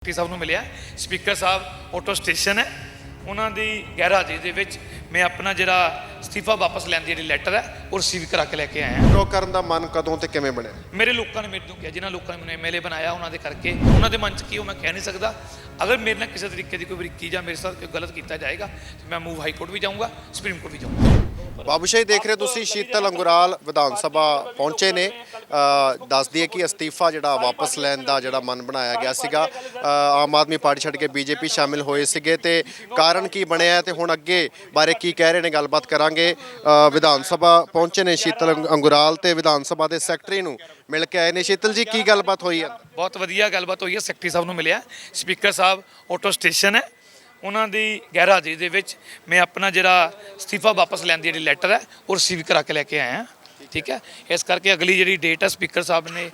Secretary ਸਾਹਿਬ ਨੂੰ ਮਿਲਿਆ। Speaker ਸਾਹਿਬ auto station ਹੈ। ਉਹਨਾਂ ਦੀ ਗੈਰਾਜ ਦੇ ਵਿੱਚ ਮੈਂ ਆਪਣਾ ਜਿਹੜਾ ਅਸਤੀਫਾ ਵਾਪਸ ਲੈਣ ਦੀ ਜਿਹੜੀ ਲੈਟਰ ਹੈ ਉਹ ਰਿਸੀਵ ਕਰਾ ਕੇ ਲੈ ਕੇ ਆਇਆ। ਡਰੋ ਕਰਨ ਦਾ ਮਨ ਕਦੋਂ ਤੇ ਕਿਵੇਂ ਬਣਿਆ? ਮੇਰੇ ਲੋਕਾਂ ਨੇ ਮੈਨੂੰ ਕਿਹਾ ਜਿਨ੍ਹਾਂ ਲੋਕਾਂ ਨੇ ਮੈਨੂੰ ਐਮਐਲਏ ਬਣਾਇਆ ਉਹਨਾਂ ਦੇ ਕਰਕੇ। ਉਹਨਾਂ ਦੇ ਮਨ 'ਚ ਕੀ ਉਹ ਮੈਂ ਕਹਿ ਨਹੀਂ ਸਕਦਾ। ਅਗਰ ਮੇਰੇ ਨਾਲ ਕਿਸੇ ਤਰੀਕੇ ਦੀ ਕੋਈ ਬਰੀਕੀ ਜਾਂ ਮੇਰੇ ਸਾਥ ਕੋਈ ਗਲਤ ਕੀਤਾ ਜਾਏਗਾ ਤੇ ਮੈਂ ਮੂਵ ਹਾਈ ਕੋਰਟ ਵੀ ਜਾਊਂਗਾ ਸੁਪਰੀਮ ਕੋਰਟ ਵੀ ਜਾਊਂਗਾ। ਬਾਬੂਸ਼ਾਹੀ ਦੇਖ ਰਹੇ ਹੋ ਤੁਸੀਂ ਸ਼ੀਤਲ ਅੰਗੁਰਾਲ ਵਿਧਾਨ ਸਭਾ ਪਹੁੰਚੇ ਨੇ। ਅ, ਦੱਸ ਦਈਏ ਕਿ ਅਸਤੀਫਾ ਜਿਹੜਾ ਵਾਪਸ ਲੈਣ ਦਾ ਜਿਹੜਾ ਮਨ ਬਣਾਇਆ ਗਿਆ ਸੀਗਾ ਆਮ ਆਦਮੀ ਪਾਰਟੀ ਛੱਡ ਕੇ ਬੀਜੇਪੀ ਸ਼ਾਮਿਲ ਹੋਏ ਸੀਗੇ ਤੇ ਕਾਰਨ ਕੀ ਬਣਿਆ ਹੈ ਤੇ ਹੁਣ ਅੱਗੇ ਬਾਰੇ ਕੀ ਕਹਿ ਰਹੇ ਨੇ ਗੱਲਬਾਤ ਕਰਾਂਗੇ। ਵਿਧਾਨ ਸਭਾ ਪਹੁੰਚੇ ਨੇ ਸ਼ੀਤਲ ਅੰਗ- ਅੰਗੁਰਾਲ ਤੇ ਵਿਧਾਨ ਸਭਾ ਦੇ ਸੈਕਟਰੀ ਨੂੰ ਮਿਲ ਕੇ ਆਏ ਨੇ। ਸ਼ੀਤਲ ਜੀ ਕੀ ਗੱਲਬਾਤ ਹੋਈ ਹੈ? ਬਹੁਤ ਵਧੀਆ ਗੱਲਬਾਤ ਹੋਈ ਹੈ ਸੈਕਟਰੀ ਸਾਹਿਬ ਨੂੰ ਮਿਲਿਆ। ਸਪੀਕਰ ਸਾਹਿਬ ਆਟੋ ਸਟੇਸ਼ਨ ਹੈ। ਉਹਨਾਂ ਦੀ ਗੈਰਾਜ ਦੇ ਵਿੱਚ ਮੈਂ ਆਪਣਾ ਜਿਹੜਾ ਅਸਤੀਫਾ ਵਾਪਸ ਲੈਣ ਦੀ ਜਿਹੜੀ ਲੈਟਰ ਹੈ ਉਹ ਰਿਸੀਵ ਕਰਾ ਕੇ ਲੈ ਕੇ ਆਇਆ। ਠੀਕ ਹੈ? ਇਸ ਕਰਕੇ ਅਗਲੀ ਜਿਹੜੀ ਡੇਟ ਹੈ ਸਪੀਕਰ ਸਾਹਿਬ ਨੇ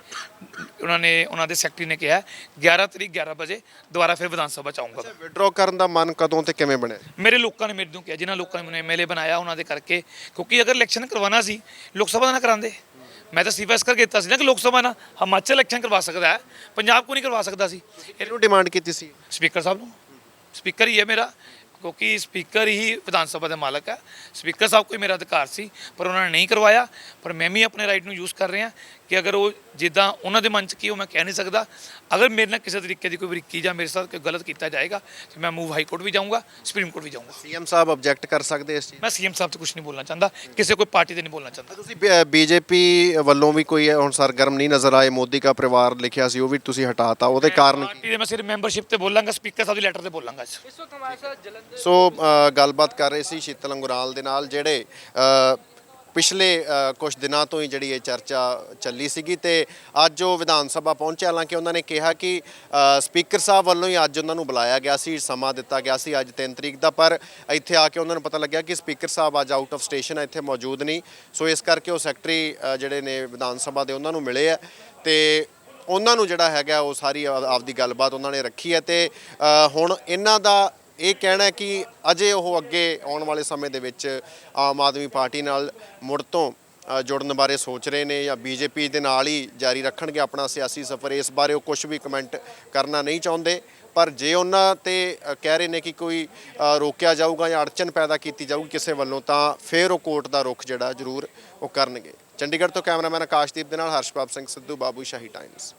ਉਹਨਾਂ ਨੇ ਉਹਨਾਂ ਦੇ ਸੈਕਟਰੀ ਨੇ ਕਿਹਾ 11 ਤਰੀਕ 11 ਵਜੇ ਦੁਬਾਰਾ ਫਿਰ ਵਿਧਾਨ ਸਭਾ ਚ ਆਊਂਗਾ। ਵਿਡਰੋ ਕਰਨ ਦਾ ਮਨ ਕਦੋਂ ਤੇ ਕਿਵੇਂ ਬਣਿਆ? ਮੇਰੇ ਲੋਕਾਂ ਨੇ ਮੈਨੂੰ ਕਿਹਾ ਜਿਨ੍ਹਾਂ ਲੋਕਾਂ ਨੇ ਮੈਨੂੰ ਐਮਐਲਏ ਬਣਾਇਆ ਉਹਨਾਂ ਦੇ ਕਰਕੇ। ਕਿਉਂਕਿ ਅਗਰ ਇਲੈਕਸ਼ਨ ਕਰਵਾਉਣਾ ਸੀ ਲੋਕ ਸਭਾ ਦਾ ਨਾ ਕਰਾਉਂਦੇ। ਮੈਂ ਤਾਂ ਸਿਫਾਰਿਸ਼ ਕਰਕੇ ਦਿੱਤਾ ਸੀ ਨਾ ਕਿ ਲੋਕ ਸਭਾ ਨਾਲ ਹਿਮਾਚਲ ਇਲੈਕਸ਼ਨ ਕਰਵਾ ਸਕਦਾ ਹੈ ਪੰਜਾਬ ਕੋ ਨਹੀਂ ਕਰਵਾ ਸਕਦਾ ਸੀ। ਇਹਨੂੰ ਡਿਮਾਂਡ ਕੀਤੀ ਸੀ? ਸਪੀਕਰ ਸਾਹਿਬ ਨੂੰ। ਸਪੀਕਰ ਹੀ ਹੈ ਮੇਰਾ। ਕਿਉਂਕਿ ਸਪੀਕਰ ਹੀ ਵਿਧਾਨ ਸਭਾ ਦੇ ਮਾਲਕ ਹੈ ਸਪੀਕਰ ਸਾਹਿਬ ਕੋਈ ਮੇਰਾ ਅਧਿਕਾਰ ਸੀ ਪਰ ਉਹਨਾਂ ਨੇ ਨਹੀਂ ਕਰਵਾਇਆ। ਪਰ ਮੈਂ ਵੀ ਆਪਣੇ ਰਾਈਟ ਨੂੰ ਯੂਜ਼ ਕਰ ਰਿਹਾ ਕਿ ਅਗਰ ਉਹ ਜਿੱਦਾਂ ਉਹਨਾਂ ਦੇ ਮਨ 'ਚ ਕੀ ਉਹ ਮੈਂ ਕਹਿ ਨਹੀਂ ਸਕਦਾ। ਅਗਰ ਮੇਰੇ ਨਾਲ ਕਿਸੇ ਤਰੀਕੇ ਦੀ ਕੋਈ ਬਰੀਕੀ ਜਾਂ ਮੇਰੇ ਸਾਥ ਕੋਈ ਗਲਤ ਕੀਤਾ ਜਾਏਗਾ ਤੇ ਮੈਂ ਮੂਵ ਹਾਈ ਕੋਰਟ ਵੀ ਜਾਊਂਗਾ ਸੁਪਰੀਮ ਕੋਰਟ ਵੀ ਜਾਊਂਗਾ। ਸੀਐਮ ਸਾਹਿਬ ਆਬਜੈਕਟ ਕਰ ਸਕਦੇ ਇਸ ਚੀਜ਼ ਮੈਂ ਸੀਐਮ ਸਾਹਿਬ ਤੋਂ ਕੁਝ ਨਹੀਂ ਬੋਲਣਾ ਚਾਹੁੰਦਾ ਕਿਸੇ ਕੋਈ ਪਾਰਟੀ ਤੇ ਨਹੀਂ ਬੋਲਣਾ ਚਾਹੁੰਦਾ। ਤੁਸੀਂ ਬੀਜੇਪੀ ਵੱਲੋਂ ਵੀ ਕੋਈ ਹੁਣ ਸਰਗਰਮ ਨਹੀਂ ਨਜ਼ਰ ਆਏ ਮੋਦੀ ਦਾ ਪਰਿਵਾਰ ਲਿਖਿਆ ਸੀ ਉਹ ਵੀ ਤੁਸੀਂ ਹਟਾਤਾ ਉਹਦੇ ਕਾਰਨ ਕੀ? ਪਾਰਟੀ ਦੇ ਮੈਂ ਸਿਰਫ ਮੈਂਬਰਸ਼ਿਪ ਤੇ ਬੋਲਾਂਗਾ ਸਪੀਕਰ ਸਾਹਿਬ ਦੀ ਲੈਟਰ ਤੇ ਬੋਲਾਂਗਾ ਅੱਜ। ਸੋ ਗੱਲਬਾਤ ਕਰ ਰਹੇ ਸੀ ਸ਼ੀਤਲ ਅੰਗੁਰਾਲ ਦੇ ਨਾਲ, ਜਿਹੜੇ ਪਿਛਲੇ ਕੁਝ ਦਿਨਾਂ ਤੋਂ ਹੀ ਜਿਹੜੀ ਇਹ ਚਰਚਾ ਚੱਲੀ ਸੀਗੀ ਤੇ ਅੱਜ ਉਹ ਵਿਧਾਨ ਸਭਾ ਪਹੁੰਚੇ। ਹਾਲਾਂਕਿ ਉਹਨਾਂ ਨੇ ਕਿਹਾ ਕਿ ਸਪੀਕਰ ਸਾਹਿਬ ਵੱਲੋਂ ਹੀ ਅੱਜ ਉਹਨਾਂ ਨੂੰ ਬੁਲਾਇਆ ਗਿਆ ਸੀ, ਸਮਾਂ ਦਿੱਤਾ ਗਿਆ ਸੀ ਅੱਜ 3 ਤਰੀਕ ਦਾ, ਪਰ ਇੱਥੇ ਆ ਕੇ ਉਹਨਾਂ ਨੂੰ ਪਤਾ ਲੱਗਿਆ ਕਿ ਸਪੀਕਰ ਸਾਹਿਬ ਅੱਜ ਆਊਟ ਆਫ ਸਟੇਸ਼ਨ ਹੈ ਇੱਥੇ ਮੌਜੂਦ ਨਹੀਂ। ਸੋ ਇਸ ਕਰਕੇ ਉਹ ਸੈਕਟਰੀ ਜਿਹੜੇ ਨੇ ਵਿਧਾਨ ਸਭਾ ਦੇ ਉਹਨਾਂ ਨੂੰ ਮਿਲੇ ਆ ਤੇ ਉਹਨਾਂ ਨੂੰ ਜਿਹੜਾ ਹੈਗਾ ਉਹ ਸਾਰੀ ਆਪਦੀ ਗੱਲਬਾਤ ਉਹਨਾਂ ਨੇ ਰੱਖੀ ਹੈ ਤੇ ਹੁਣ ਇਹਨਾਂ ਦਾ ਇਹ ਕਹਿਣਾ ਕਿ ਅਜੇ ਉਹ ਅੱਗੇ ਆਉਣ ਵਾਲੇ ਸਮੇਂ ਦੇ ਵਿੱਚ ਆਮ ਆਦਮੀ ਪਾਰਟੀ ਨਾਲ ਮੁੜ ਤੋਂ ਜੁੜਨ ਬਾਰੇ ਸੋਚ ਰਹੇ ਨੇ ਜਾਂ ਬੀਜੇਪੀ ਦੇ ਨਾਲ ਹੀ ਜਾਰੀ ਰੱਖਣਗੇ ਆਪਣਾ ਸਿਆਸੀ ਸਫ਼ਰ, ਇਸ ਬਾਰੇ ਉਹ ਕੁਝ ਵੀ ਕਮੈਂਟ ਕਰਨਾ ਨਹੀਂ ਚਾਹੁੰਦੇ। ਪਰ ਜੇ ਉਹਨਾਂ ਤੇ ਕਹਿ ਰਹੇ ਨੇ ਕਿ ਕੋਈ ਰੋਕਿਆ ਜਾਊਗਾ ਜਾਂ ਅੜਚਨ ਪੈਦਾ ਕੀਤੀ ਜਾਊਗੀ ਕਿਸੇ ਵੱਲੋਂ, ਤਾਂ ਫਿਰ ਉਹ ਕੋਰਟ ਦਾ ਰੁਖ ਜਿਹੜਾ ਜ਼ਰੂਰ ਉਹ ਕਰਨਗੇ। ਚੰਡੀਗੜ੍ਹ ਤੋਂ ਕੈਮਰਾਮੈਨ ਆਕਾਸ਼ਦੀਪ ਦੇ ਨਾਲ ਹਰਸ਼ਪਾਪ ਸਿੰਘ ਸਿੱਧੂ, ਬਾਬੂ ਸ਼ਾਹੀ ਟਾਈਮਸ